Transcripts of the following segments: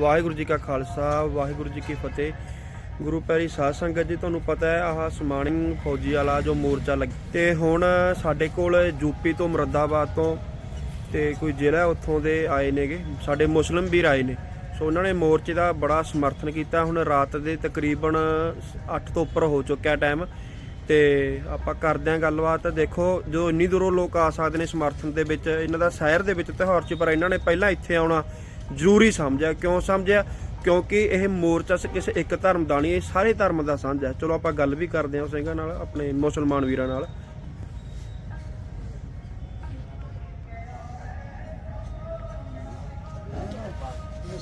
ਵਾਹਿਗੁਰੂ ਜੀ ਕਾ ਖਾਲਸਾ, ਵਾਹਿਗੁਰੂ ਜੀ ਕੀ ਫਤਿਹ। ਗੁਰੂ ਪਿਆਰੀ ਸਾਧ ਸੰਗਤ ਜੀ, ਤੁਹਾਨੂੰ ਪਤਾ ਹੈ, ਆਹ ਸਮਾਣੀ ਫੌਜੀ ਵਾਲਾ ਜੋ ਮੋਰਚਾ ਲੱਗ, ਤੇ ਹੁਣ ਸਾਡੇ ਕੋਲ ਯੂਪੀ ਤੋਂ ਮੁਰੱਦਾਬਾਦ ਤੋਂ ਤੇ ਕੋਈ ਜ਼ਿਲ੍ਹਾ ਉੱਥੋਂ ਦੇ ਆਏ ਨੇਗੇ। ਸਾਡੇ ਮੁਸਲਿਮ ਵੀਰ ਆਏ ਨੇ। ਸੋ ਉਹਨਾਂ ਨੇ ਮੋਰਚੇ ਦਾ ਬੜਾ ਸਮਰਥਨ ਕੀਤਾ। ਹੁਣ ਰਾਤ ਦੇ ਤਕਰੀਬਨ 8 ਤੋਂ ਉੱਪਰ ਹੋ ਚੁੱਕਿਆ ਟਾਈਮ ਤੇ ਆਪਾਂ ਕਰਦੇ ਆਂ ਗੱਲਬਾਤ। ਦੇਖੋ, ਜੋ ਇੰਨੀ ਦੂਰੋਂ ਲੋਕ ਆ ਸਕਦੇ ਨੇ ਸਮਰਥਨ ਦੇ ਵਿੱਚ, ਇਹਨਾਂ ਦਾ ਸ਼ਹਿਰ ਦੇ ਵਿੱਚ ਤਿਉਹਾਰ 'ਚ, ਪਰ ਇਹਨਾਂ ਨੇ ਪਹਿਲਾਂ ਇੱਥੇ ਆਉਣਾ ਜ਼ਰੂਰੀ ਸਮਝਿਆ ਕਿਉਂ ਸਮਝਿਆ ਕਿਉਂਕਿ ਇਹ ਮੋਰਚਾ ਸ- ਕਿਸੇ ਇੱਕ ਧਰਮ ਦਾ ਨਹੀਂ ਇਹ ਸਾਰੇ ਧਰਮ ਦਾ ਸਾਂਝਾ ਹੈ। ਚਲੋ ਆਪਾਂ ਗੱਲ ਵੀ ਕਰਦੇ ਹਾਂ ਸਿੰਘਾਂ ਨਾਲ ਆਪਣੇ ਮੁਸਲਮਾਨ ਵੀਰਾਂ ਨਾਲ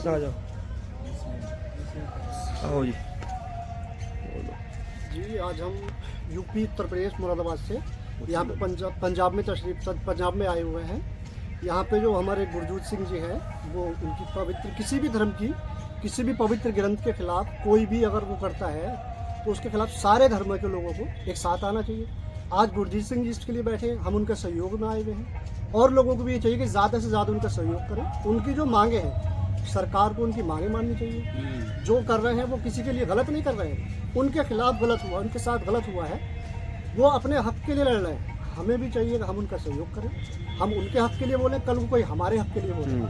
ਆ ਜਾਓ ਆਓ ਜੀ जी आज हम यूपी उत्तर प्रदेश मुरादाबाद से यहाँ पे पंजाब पंजाब में तशरीफ पंजाब में आए हुए हैं यहाँ पे जो हमारे गुरजोत सिंह जी हैं वो उनकी पवित्र किसी भी धर्म की किसी भी पवित्र ग्रंथ के खिलाफ कोई भी अगर वो करता है तो उसके खिलाफ सारे धर्म के लोगों को एक साथ आना चाहिए। आज गुरजीत सिंह जी इसके लिए बैठे हैं, हम उनका सहयोग में आए हुए हैं। और लोगों को भी ये चाहिए कि ज़्यादा से ज़्यादा उनका सहयोग करें। उनकी जो मांगे हैं सरकार को उनकी मांगे माननी चाहिए। जो कर रहे हैं वो किसी के लिए गलत नहीं कर रहे हैं। उनके खिलाफ गलत हुआ उनके साथ गलत हुआ है। वो अपने हक के लिए लड़ रहे हैं। हमें भी चाहिए कि हम उनका सहयोग करें हम उनके हक के लिए बोले कल को कोई हमारे हक के लिए बोले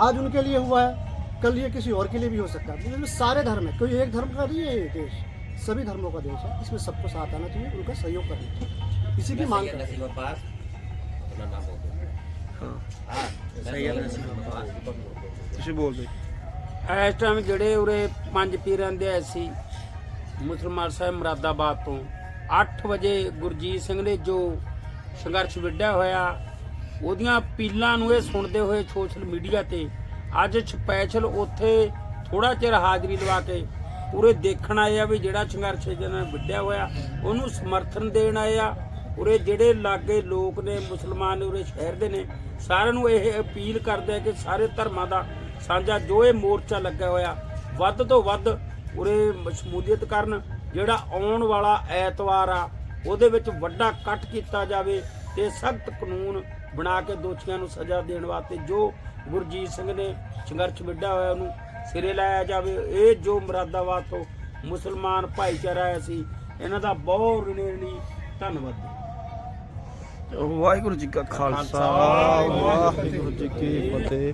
आज उनके लिए हुआ है कल ये किसी और के लिए भी हो सकता है इसमें सारे धर्म है कोई एक धर्म का नहीं है ये देश सभी धर्मों का देश है इसमें सबको साथ आना चाहिए उनका सहयोग करना चाहिए इसी की मांग सैयद करते हैं नसीम अब्बास अपना नाम बोल दो ਹਾਂ हाँ सैयद नसीम अब्बास ਤੁਸੀਂ ਬੋਲ ਦਿਓ ਇਸ ਟਾਈਮ ਜਿਹੜੇ ਉਰੇ ਪੰਜ ਪੀਰਾਂ ਦੇ ਆਏ ਸੀ ਮੁਸਲਮਾਨ ਸਾਹਿਬ ਮੁਰਾਦਾਬਾਦ ਤੋਂ 8 ਵਜੇ ਗੁਰਜੀਤ ਸਿੰਘ ਨੇ ਜੋ ਸੰਘਰਸ਼ ਵਿੱਢਿਆ ਹੋਇਆ। ਉਹਦੀਆਂ ਅਪੀਲਾਂ ਨੂੰ ਇਹ ਸੁਣਦੇ ਹੋਏ ਸੋਸ਼ਲ ਮੀਡੀਆ ਤੇ ਅੱਜ ਸਪੈਸ਼ਲ ਉੱਥੇ ਥੋੜਾ ਚਿਰ ਹਾਜ਼ਰੀ ਲਵਾ ਕੇ ਉਰੇ ਦੇਖਣ ਆਏ ਆ ਵੀ ਜਿਹੜਾ ਸੰਘਰਸ਼ ਜਿਹਨਾਂ ਨੇ ਵਿੱਢਿਆ ਹੋਇਆ, ਉਹਨੂੰ ਸਮਰਥਨ ਦੇਣ ਆਏ ਆ। ਉਰੇ ਜਿਹੜੇ ਲਾਗੇ ਲੋਕ ਨੇ, ਮੁਸਲਮਾਨ ਉਰੇ ਸ਼ਹਿਰ ਦੇ ਨੇ, ਸਾਰਿਆਂ ਨੂੰ ਇਹ ਅਪੀਲ ਕਰਦੇ ਆ ਕਿ ਸਾਰੇ ਧਰਮਾਂ ਦਾ ਸਾਂਝਾ ਜੋ ਇਹ ਮੋਰਚਾ ਲੱਗਾ ਹੋਇਆ, ਵੱਧ ਤੋਂ ਵੱਧ ਉਰੇ ਸ਼ਮੂਲੀਅਤ ਕਰਨ। ਜਿਹੜਾ ਆਉਣ ਵਾਲਾ ਐਤਵਾਰ ਆ ਉਹਦੇ ਵਿੱਚ ਵੱਡਾ ਕੱਟ ਕੀਤਾ ਜਾਵੇ ਤੇ ਸਖਤ ਕਾਨੂੰਨ ਬਣਾ ਕੇ ਦੋਸ਼ੀਆਂ ਨੂੰ ਸਜ਼ਾ ਦੇਣ ਵਾਸਤੇ ਜੋ ਗੁਰਜੀਤ ਸਿੰਘ ਨੇ ਸੰਘਰਸ਼ ਵਿੱਢਿਆ ਹੋਇਆ ਉਹਨੂੰ ਸਿਰੇ ਲਾਇਆ ਜਾਵੇ। ਇਹ ਜੋ ਮੁਰਾਦਾਬਾਦ ਤੋਂ ਮੁਸਲਮਾਨ ਭਾਈਚਾਰਾ ਆਇਆ ਸੀ ਇਹਨਾਂ ਦਾ ਬਹੁਤ ਰਿਣੀ ਧੰਨਵਾਦ। ਵਾਹਿਗੁਰੂ ਜੀ ਕਾ ਖਾਲਸਾ ਵਾਹਿਗੁਰੂ ਜੀ ਕੀ ਫਤਿਹ।